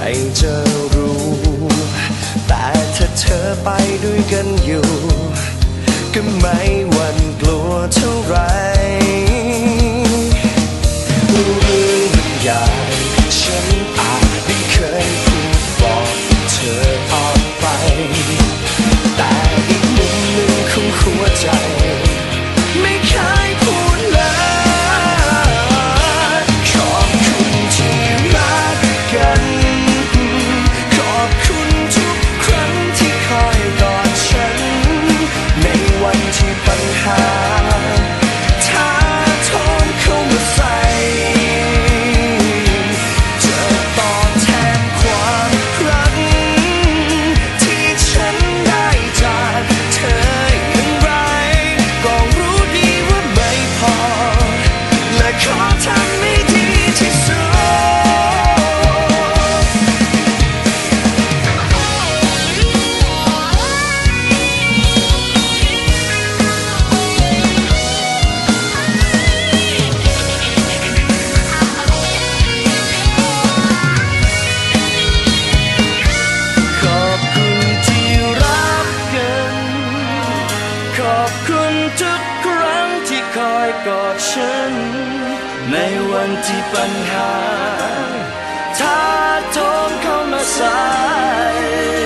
ใครจะรู้ แต่ถ้าเธอไปด้วยกันอยู่ ก็ไม่หวั่นกลัวเท่าไรันที่ปัญหา ถ้าโจมเข้ามาสาย